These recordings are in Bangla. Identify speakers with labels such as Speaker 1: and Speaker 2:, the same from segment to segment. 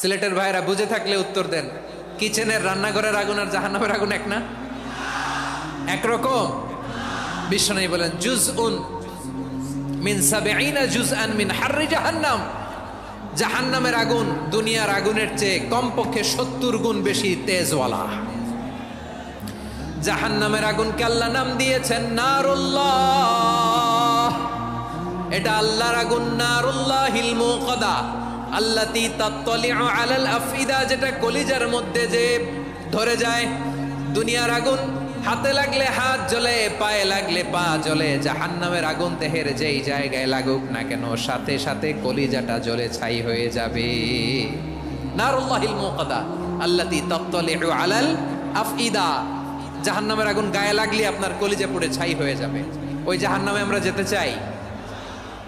Speaker 1: সিলেটের ভাইরা বুঝে থাকলে উত্তর দেন। কিচেনের রান্নাঘরের আগুন আর জাহান্নামের আগুন এক না? একরকম বিশ্বনবী বলেন জুজ উন মিন মিন জাহান্নাম। জাহান্নামের আগুন দুনিয়ার আগুনের চেয়ে কমপক্ষে সত্তর গুণ বেশি তেজওয়ালা। জাহান্নামের নাম দিয়েছেন নারুল্লাহ। এটা আল্লাহর আগুন নারুল্লাহ হিলমু কদা আল্লাতি তাত্তলিউ আলাল আফিদা যেটা কলিজার মধ্যে যে ধরে যায় দুনিয়ার আগুন। হাতে লাগলে হাত জ্বলে, পায়ে লাগলে পা জ্বলে। জাহান্নামের আগুন দেহের যেই জায়গায় লাগুক না কেন, সাথে সাথে কলিজাটা জ্বলে ছাই হয়ে যাবে। নারুল্লাহিল মুকাদা আল্লাতি তাত্তলিউ আলাল আফইদা। জাহান্নামের আগুন গায়ে লাগলে আপনার কলিজা পুড়ে ছাই হয়ে যাবে। ওই জাহান্নামে আমরা যেতে চাই।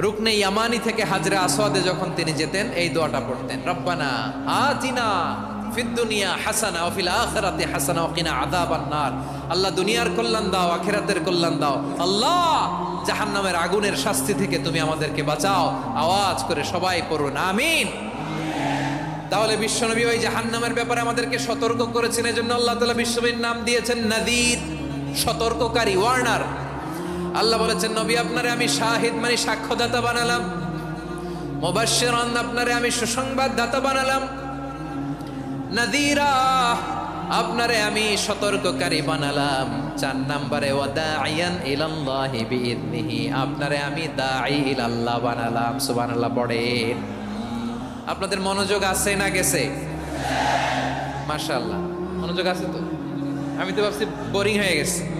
Speaker 1: রুকনে ইয়ামানি থেকে হাজরে আসওয়াদে যখন তিনি যেতেন, এই দোয়াটা পড়তেন, রব্বানা আতিনা হাসানা আল্লাহ দুনিয়ার দাও কল্যাণ দাও। আল্লাহ, জাহান্নামের আগুনের শাস্তি থেকে তুমি আমাদেরকে বাঁচাও। আওয়াজ করে সবাই আমিন। তাহলে বিশ্বনবী ওই জাহান্নামের ব্যাপারে আমাদেরকে সতর্ক করেছেন, এজন্য আল্লাহ তাআলা বিশ্বনবীর নাম দিয়েছেন নাদির সতর্ককারী, ওয়ার্নার। আল্লাহ বলেছেন, নবী, আপনারে আমি শাহিদ মানে সাক্ষ্যদাতা বানালাম। মুবাশশিরান আপনারে আমি সুসংবাদ দাতা বানালাম। নাদিরা আপনারে আমি সতর্ককারী বানালাম। চার নাম্বারে ওয়াদাইয়ান ইলাল্লাহি বিইذনিহি আপনারে আমি দাঈ ইলাল্লাহ বানালাম। সুবহানাল্লাহ, পড়েন। আপনাদের মনোযোগ আছে না গেছে? মাশাআল্লাহ। মনোযোগ আছে তো? আমি তো ভাবছি বোরিং হয়ে গেছে।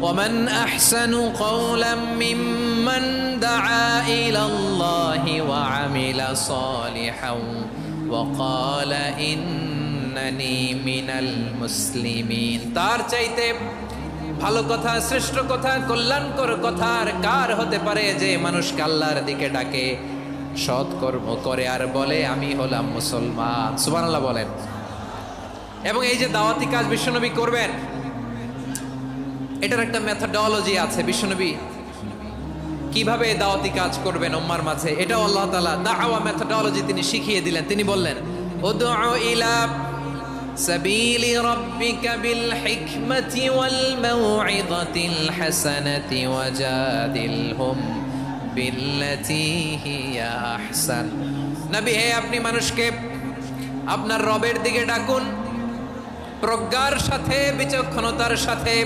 Speaker 1: ومن أحسن قولا ممن دعا إلى الله وعمل صالحا وقال إنني من المسلمين তার চাইতে ভালো কথা শ্রেষ্ঠ কথা কল্যাণকর কথা আর কার হতে পারে যে মানুষকে আল্লাহর দিকে ডাকে সৎ কর্ম করে আর বলে আমি হলাম মুসলমান সুবহানাল্লাহ বলেন এবং এই যে দাওয়াতি কাজ বিশ্বনবী করবেন এটার একটা মেথডোলজি আছে, বিশ্বনবী। কীভাবে দাওয়াতি কাজ করবেন উম্মার মাঝে? এটাও আল্লাহ তাআলা দাওয়া মেথডোলজি তিনি শিখিয়ে দিলেন। তিনি বললেন সাবিলি রাব্বিকা বিল হিকমাতি ওয়াল মাউইযাতিল হাসানাতি ওয়াজাদিলহুম বিল্লাতি হিয়া আহসান। নবী, হে আপনি মানুষকে, আপনার রবের দিকে ডাকুন। প্রজ্ঞার সাথে, বিচক্ষণতার সাথে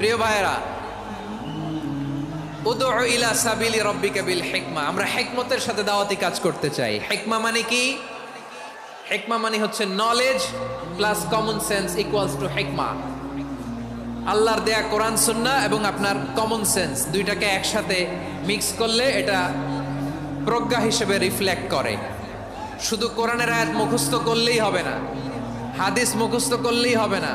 Speaker 1: প্রিয় সাবিলি রব্বিকা বিল হিকমা। আমরা হিকমতের সাথে দাওয়াতি কাজ করতে চাই। হিকমা মানে কি? হিকমা মানে হচ্ছে knowledge plus common sense equals to হিকমা। আল্লাহর দেয়া কোরআন সুন্না এবং আপনার কমন সেন্স দুইটাকে একসাথে মিক্স করলে এটা প্রজ্ঞা হিসেবে রিফ্লেক্ট করে। শুধু কোরআনের আয়াত মুখস্থ করলেই হবে না, হাদিস মুখস্থ করলেই হবে না।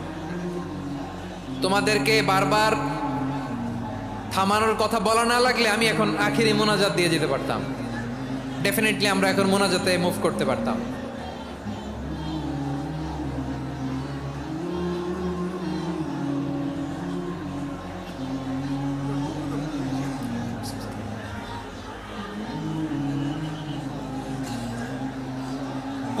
Speaker 1: তোমাদেরকে বারবার থামানোর কথা বলা না লাগলে আমি এখন আখিরি মোনাজাত দিয়ে যেতে পারতাম। ডেফিনেটলি আমরা এখন মোনাজাতে মুভ করতে পারতাম।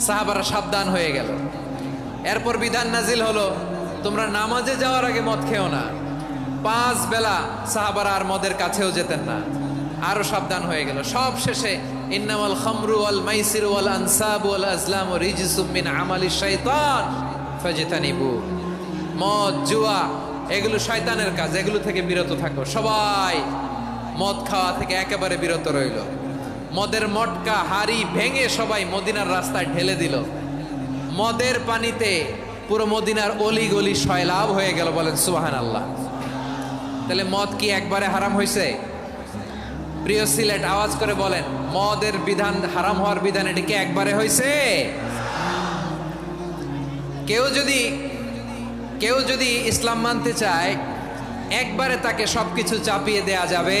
Speaker 1: সাহাবারা সাবধান হয়ে গেল। এরপর বিধান নাজিল হলো, তোমরা নামাজে যাওয়ার আগে মদ খেও না। পাঁচ বেলা সাহাবারা আর মদের কাছেও যেতেন না। আরও সাবধান হয়ে গেল। সব শেষে, ইন্নামাল খামরু ওয়াল মাইসির ওয়াল আনসাব ওয়াল আজলাম ও রিজিসুম মিন আমালি শাইতান ফাজতানিবু। মদ, জুয়া, এগুলো শয়তানের কাজ। এগুলো থেকে বিরত থাকো। সবাই মদ খাওয়া থেকে একেবারে বিরত রইল। মদের মটকা হাড়ি ভেঙে সবাই মদিনার রাস্তায় ঢেলে দিল। মদের পানিতে পুরো মদিনার অলি গলি সয়লাভ হয়ে গেল বলেন সুহান আল্লাহ তাহলে মদ কি একবারে হারাম হয়েছে প্রিয় সিলেট, আওয়াজ করে বলেন, মদের বিধান হারাম হওয়ার বিধান এটি কি একবারে হয়েছে কেউ যদি কেউ যদি ইসলাম মানতে চায়, একবারে তাকে সবকিছু চাপিয়ে দেয়া যাবে।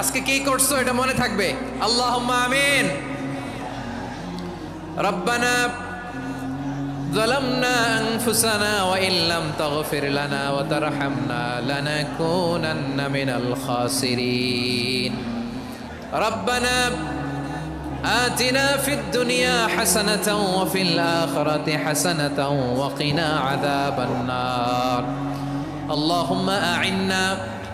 Speaker 1: আজকে কি করছো এটা মনে থাকবে আল্লাহ আমিন রব্বানা ظلمنا أنفسنا وإن لم تغفر لنا وترحمنا لنكونن من الخاسرين ربنا آتنا في الدنيا حسنة وفي الآخرة حسنة وقنا عذاب النار اللهم أعنا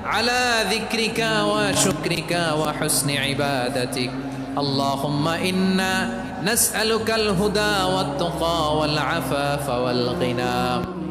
Speaker 1: على ذكرك وشكرك وحسن عبادتك. اللهم إنا نسألك الهدى والتقى والعفاف والغنى.